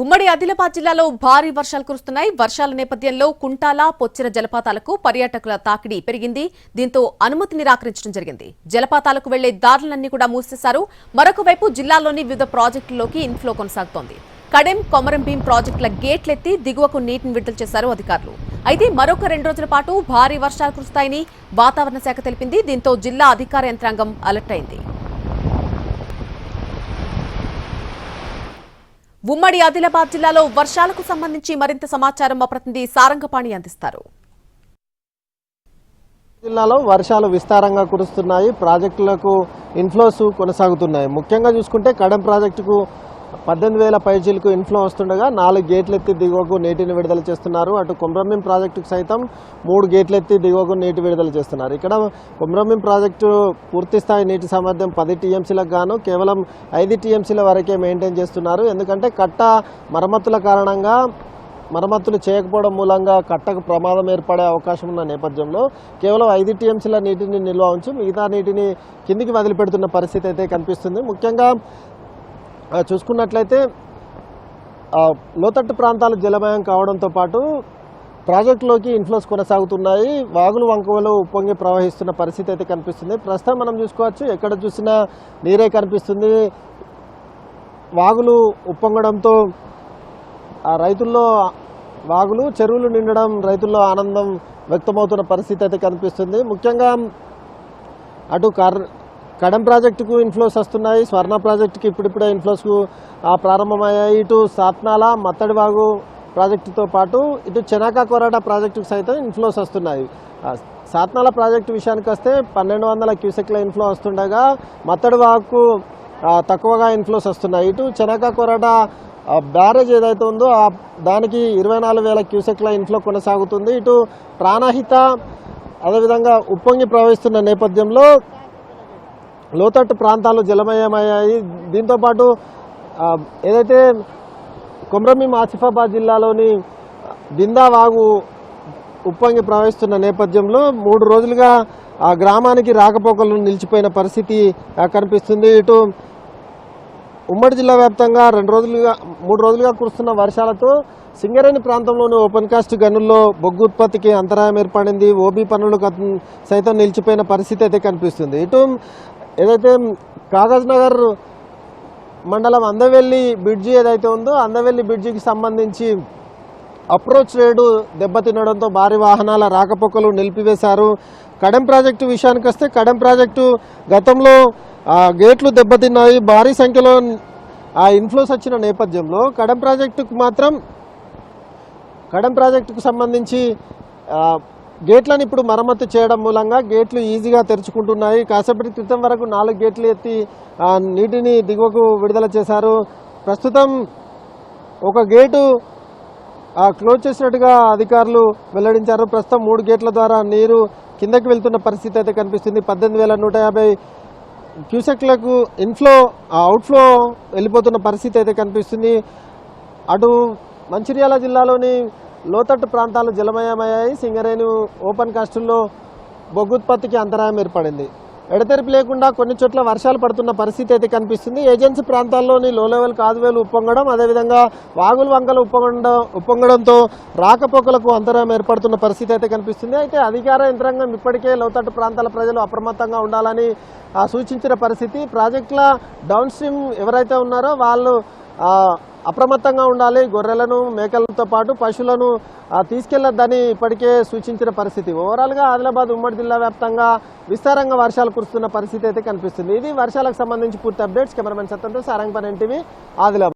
ఉమ్మడి ఆదిలాబాద్ జిల్లాలో భారీ వర్షాలు కురుస్తున్నాయి. వర్షాల నేపథ్యంలో కుంటాల పొచ్చిర జలపాతాలకు పర్యాటకుల తాకిడి పెరిగింది. దీంతో అనుమతి నిరాకరించడం జరిగింది. జలపాతాలకు వెళ్ళే దారులన్నీ కూడా మూసేశారు. మరొక వైపు జిల్లాలోని వివిధ ప్రాజెక్టుల్లోకి ఇన్ఫ్లో కొనసాగుతోంది. కడెం కొమరం భీం ప్రాజెక్టుల గేట్లెత్తి దిగువకు నీటిని విడుదల చేశారు అధికారులు. అయితే మరొక రెండు రోజుల పాటు భారీ వర్షాలు కురుస్తాయని వాతావరణ శాఖ తెలిపింది. దీంతో జిల్లా అధికార యంత్రాంగం అలర్ట్ అయింది. ఉమ్మడి ఆదిలాబాద్ జిల్లాలో వర్షాలకు సంబంధించి మరింత సమాచారం మా ప్రతినిధి సారంగపాణి అందిస్తారు. జిల్లాలో వర్షాలు విస్తారంగా కురుస్తున్నాయి. ప్రాజెక్టులకు ఇన్ఫ్లోస్ కొనసాగుతున్నాయి. ముఖ్యంగా చూసుకుంటే కడెం ప్రాజెక్టుకు పద్దెనిమిది వేల పైచీలకు ఇన్ఫ్లో వస్తుండగా నాలుగు గేట్లు ఎత్తి దిగువకు నీటిని విడుదల చేస్తున్నారు. అటు కొమరంభీం ప్రాజెక్టుకు సైతం మూడు గేట్లు ఎత్తి దిగువకు నీటి విడుదల చేస్తున్నారు. ఇక్కడ కొమరంభీం ప్రాజెక్టు పూర్తి స్థాయి నీటి సామర్థ్యం పది టీఎంసీలకు గాను కేవలం ఐదు టీఎంసీల వరకే మెయింటైన్ చేస్తున్నారు. ఎందుకంటే కట్ట మరమ్మతుల కారణంగా మరమ్మతులు చేయకపోవడం మూలంగా కట్టకు ప్రమాదం ఏర్పడే అవకాశం ఉన్న నేపథ్యంలో కేవలం ఐదు టీఎంసీల నీటిని నిల్వ ఉంచి మిగతా నీటిని కిందికి వదిలిపెడుతున్న పరిస్థితి అయితే కనిపిస్తుంది. ముఖ్యంగా చూసుకున్నట్లయితే లోతట్టు ప్రాంతాలు జలమయం కావడంతో పాటు ప్రాజెక్టులోకి ఇన్ఫ్లోస్ కొనసాగుతున్నాయి. వాగులు వంకవలు ఉప్పొంగి ప్రవహిస్తున్న పరిస్థితి అయితే కనిపిస్తుంది. ప్రస్తుతం మనం చూసుకోవచ్చు ఎక్కడ చూసినా నీరే కనిపిస్తుంది. వాగులు ఉప్పొంగడంతో ఆ రైతుల్లో వాగులు చెరువులు నిండడం రైతుల్లో ఆనందం వ్యక్తమవుతున్న పరిస్థితి అయితే కనిపిస్తుంది. ముఖ్యంగా అటు కర్ కడం ప్రాజెక్టుకు ఇన్ఫ్లోస్ వస్తున్నాయి. స్వర్ణ ప్రాజెక్టుకి ఇప్పుడిప్పుడే ఇన్ఫ్లోస్కు ప్రారంభమయ్యాయి. ఇటు సాత్నాల మత్తడి వాగు ప్రాజెక్టుతో పాటు ఇటు చెనాకా కొరాట ప్రాజెక్టుకు సైతం ఇన్ఫ్లోస్ వస్తున్నాయి. సాత్నాల ప్రాజెక్టు విషయానికి వస్తే పన్నెండు వందల క్యూసెక్ల ఇన్ఫ్లో వస్తుండగా మత్తడి వాగుకు తక్కువగా ఇన్ఫ్లోస్ వస్తున్నాయి. ఇటు చెనకా కొరాట బ్యారేజ్ ఏదైతే ఉందో ఆ దానికి ఇరవై నాలుగు వేల క్యూసెక్ల ఇన్ఫ్లో కొనసాగుతుంది. ఇటు ప్రాణహిత అదేవిధంగా ఉప్పొంగి ప్రవహిస్తున్న నేపథ్యంలో లోతట్టు ప్రాంతాలు జలమయమయ్యాయి. దీంతోపాటు ఏదైతే కొమ్రమీం ఆసిఫాబాద్ జిల్లాలోని బిందావాగు ఉప్పొంగి ప్రవహిస్తున్న నేపథ్యంలో మూడు రోజులుగా ఆ గ్రామానికి రాకపోకలు నిలిచిపోయిన పరిస్థితి కనిపిస్తుంది. ఇటు ఉమ్మడి జిల్లా వ్యాప్తంగా రెండు రోజులుగా మూడు రోజులుగా కురుస్తున్న వర్షాలతో సింగరేణి ప్రాంతంలోని ఓపెన్ కాస్ట్ గనుల్లో బొగ్గు ఉత్పత్తికి అంతరాయం ఏర్పడింది. ఓబీ పనులు సైతం నిలిచిపోయిన పరిస్థితి అయితే కనిపిస్తుంది. ఇటు ఏదైతే కాగజ్ నగర్ మండలం అందవెల్లి బ్రిడ్జి ఏదైతే ఉందో అందవెల్లి బ్రిడ్జికి సంబంధించి అప్రోచ్ రేడు దెబ్బతినడంతో భారీ వాహనాల రాకపోకలు నిలిపివేశారు. కడెం ప్రాజెక్టు విషయానికి వస్తే కడెం ప్రాజెక్టు గతంలో గేట్లు దెబ్బతిన్నాయి. భారీ సంఖ్యలో ఆ ఇన్ఫ్లోస్ వచ్చిన నేపథ్యంలో కడెం ప్రాజెక్టుకు మాత్రం కడెం ప్రాజెక్టుకు సంబంధించి గేట్లను ఇప్పుడు మరమ్మతు చేయడం మూలంగా గేట్లు ఈజీగా తెరుచుకుంటున్నాయి. కాసేపటి క్రితం వరకు నాలుగు గేట్లు ఎత్తి నీటిని దిగువకు విడుదల చేశారు. ప్రస్తుతం ఒక గేటు క్లోజ్ చేసినట్టుగా అధికారులు వెల్లడించారు. ప్రస్తుతం మూడు గేట్ల ద్వారా నీరు కిందకి వెళ్తున్న పరిస్థితి అయితే కనిపిస్తుంది. పద్దెనిమిది వేల నూట యాభై క్యూసెక్లకు ఇన్ఫ్లో అవుట్ఫ్లో వెళ్ళిపోతున్న పరిస్థితి అయితే కనిపిస్తుంది. అటు మంచిర్యాల జిల్లాలోని లోతట్టు ప్రాంతాలు జలమయమయ్యాయి. సింగరేణి ఓపెన్ కాస్టుల్లో బొగ్గుత్పత్తికి అంతరాయం ఏర్పడింది. ఎడతెరిపి లేకుండా కొన్ని చోట్ల వర్షాలు పడుతున్న పరిస్థితి అయితే కనిపిస్తుంది. ఏజెన్సీ ప్రాంతాల్లోని లో లెవెల్ కాదువేలు ఉప్పొంగడం అదేవిధంగా వాగులు వంకలు ఉప్పొంగడం ఉప్పొంగడంతో రాకపోకలకు అంతరాయం ఏర్పడుతున్న పరిస్థితి అయితే కనిపిస్తుంది. అయితే అధికార యంత్రాంగం ఇప్పటికే లోతట్టు ప్రాంతాల ప్రజలు అప్రమత్తంగా ఉండాలని ఆ, సూచించిన పరిస్థితి. ప్రాజెక్టుల డౌన్ స్ట్రీమ్ ఎవరైతే ఉన్నారో వాళ్ళు అప్రమత్తంగా ఉండాలి. గొర్రెలను మేకలతో పాటు పశువులను తీసుకెళ్ళొద్దని ఇప్పటికే సూచించిన పరిస్థితి. ఓవరాల్గా ఆదిలాబాద్ ఉమ్మడి జిల్లా వ్యాప్తంగా విస్తారంగా వర్షాలు కురుస్తున్న పరిస్థితి అయితే కనిపిస్తుంది. ఇది వర్షాలకు సంబంధించి పూర్తి అప్డేట్స్. కెమెరామెన్ సత్యంతో సారంగపన్ ఎన్టీవీ ఆదిలాబాద్.